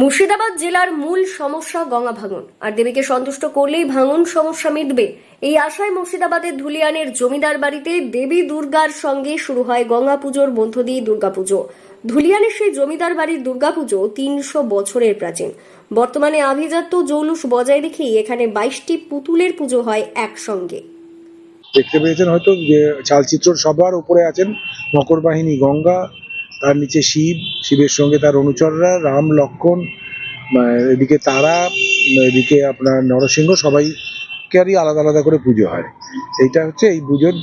মুর্শিদাবাদ জেলার মূল সমস্যা গঙ্গা ভাঙন। আর দেবীকে সন্তুষ্ট করলেই ভাঙন সমস্যা মিটবে। এই আশায় মুর্শিদাবাদের ধুলিয়ানের জমিদার বাড়িতে দেবী দুর্গার সঙ্গে শুরু হয় গঙ্গা পুজোর মধ্য দিয়ে দুর্গাপুজো ধুলিয়ানের সেই জমিদার বাড়ির দুর্গাপুজো তিনশো বছরের প্রাচীন। বর্তমানে আভিজাত্য জৌলুস বজায় রেখেই এখানে বাইশটি পুতুলের পুজো হয় একসঙ্গে। দেখতে পেয়েছেন হয়তো যে চালচিত্র সবার উপরে আছেন মকর বাহিনী গঙ্গা তার নিচে শিব, শিবের সঙ্গে তার অনুচররা, রাম, লক্ষণ এদিকে তারা এদিকে আপনার নরসিংহ সবাইকারই আলাদা আলাদা করে পুজো হয়। এইটা হচ্ছে এই পুজোর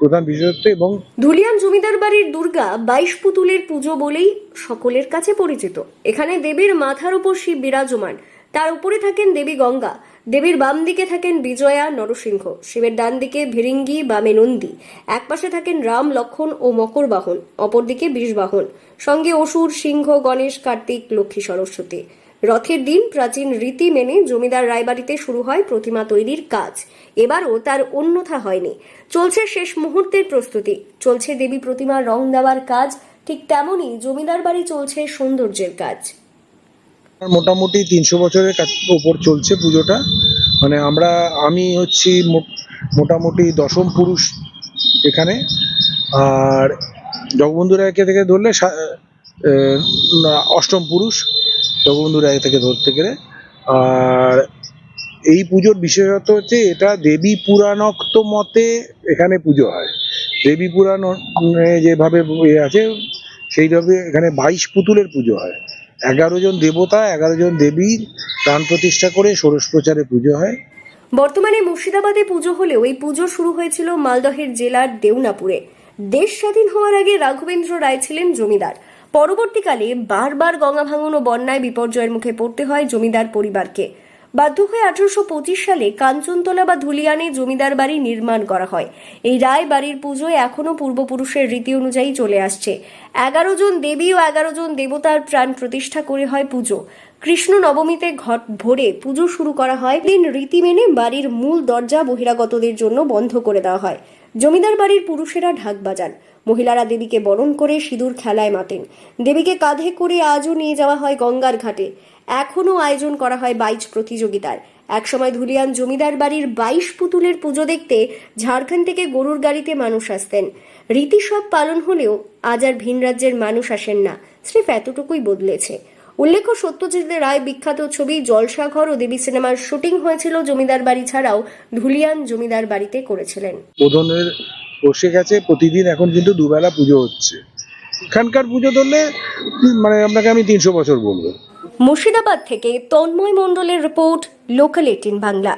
প্রধান বিশেষত্ব এবং ধুলিয়ান জমিদার বাড়ির দুর্গা বাইশ পুতুলের পুজো বলেই সকলের কাছে পরিচিত। এখানে দেবীর মাথার উপর শিব বিরাজমান। তার উপরে থাকেন দেবী গঙ্গা। দেবীর বাম দিকে থাকেন বিজয়া নরসিংহ, শিবের ডান দিকে ভিরিঙ্গি বামে নন্দী একপাশে থাকেন রাম, লক্ষণ ও মকর বাহন অপরদিকে বিষবাহন সঙ্গে অসুর, সিংহ, গণেশ, কার্তিক, লক্ষ্মী, সরস্বতী। রথের দিন প্রাচীন রীতি মেনে জমিদার রায়বাড়িতে শুরু হয় প্রতিমা তৈরির কাজ। এবারও তার অন্যথা হয়নি। চলছে শেষ মুহূর্তের প্রস্তুতি। চলছে দেবী প্রতিমা রং দেওয়ার কাজ। ঠিক তেমনই জমিদার বাড়ি চলছে সৌন্দর্যের কাজ। মোটামুটি তিনশো বছরের ওপর চলছে পুজোটা। মানে আমরা, আমি হচ্ছি মোটামুটি দশম পুরুষ এখানে। আর জগবন্ধু রায়কে থেকে ধরলে অষ্টম পুরুষ জগবন্ধু রায় থেকে ধরতে গেলে। আর এই পুজোর বিশেষত্ব হচ্ছে এটা দেবী পুরাণোক্ত মতে এখানে পুজো হয়। দেবী পুরাণ যেভাবে আছে, সেইভাবে এখানে বাইশ পুতুলের পুজো হয়। এগারো জন দেবতা, এগারো জন দেবীর প্রাণ প্রতিষ্ঠা করে ষোড়শ প্রচারে পুজো হয়। বর্তমানে মুর্শিদাবাদে পুজো হলেও এই পুজো শুরু হয়েছিল মালদহের জেলার দেউনাপুরে। দেশ স্বাধীন হওয়ার আগে রাঘবেন্দ্র রায় ছিলেন জমিদার। পরবর্তীকালে বারবার গঙ্গা ভাঙন ও বন্যায় বিপর্যয়ের মুখে পড়তে হয় জমিদার পরিবারকে। বাধ্য হয়ে আঠারোশো পঁচিশ সালে কাঞ্চনতলা বা ধুলিয়ানে জমিদার বাড়ি নির্মাণ করা হয়। এই রায় বাড়ির পুজোয় এখনও পূর্বপুরুষের রীতি অনুযায়ী চলে আসছে। এগারো জন দেবী ও এগারো জন দেবতার প্রাণ প্রতিষ্ঠা করে হয় পুজো। কৃষ্ণ নবমীতে ঘট ভরে পুজো শুরু করা হয়। দিন রীতি মেনে বাড়ির মূল দরজা বহিরাগতদের জন্য বন্ধ করে দেওয়া হয়। জমিদার বাড়ির পুরুষেরা ঢাক বাজান। মহিলারা দেবীকে বরণ করে সিঁদুর খেলায় মাতেন। দেবীকে কাঁধে করে আজও নিয়ে যাওয়া হয় গঙ্গার ঘাটে। এখনও আয়োজন করা হয় বাইচ প্রতিযোগিতার একসময় ধুলিয়ান জমিদার বাড়ির বাইশ পুতুলের পুজো দেখতে ঝাড়খণ্ড থেকে গরুর গাড়িতে মানুষ আসতেন। রীতি সব পালন হলেও আজ আর ভিন রাজ্যের মানুষ আসেন না। স্রেফ এতটুকুই বদলেছে। উল্লেখ্য সত্যজিৎ রায় বিখ্যাত ছবি জলসাঘর ও দেবী সিনেমার শুটিং হয়েছিল জমিদার বাড়ি ছাড়াও ধুলিয়ান জমিদার বাড়িতে করেছিলেন। বোধনের বসে গেছে প্রতিদিন এখন কিন্তু দুবেলা পুজো হচ্ছে। এখানকার পুজো ধরলে মানে আপনাকে আমি তিনশো বছর বলব। মুর্শিদাবাদ থেকে তন্ময় মন্ডলের রিপোর্ট লোকাল এটিন বাংলা।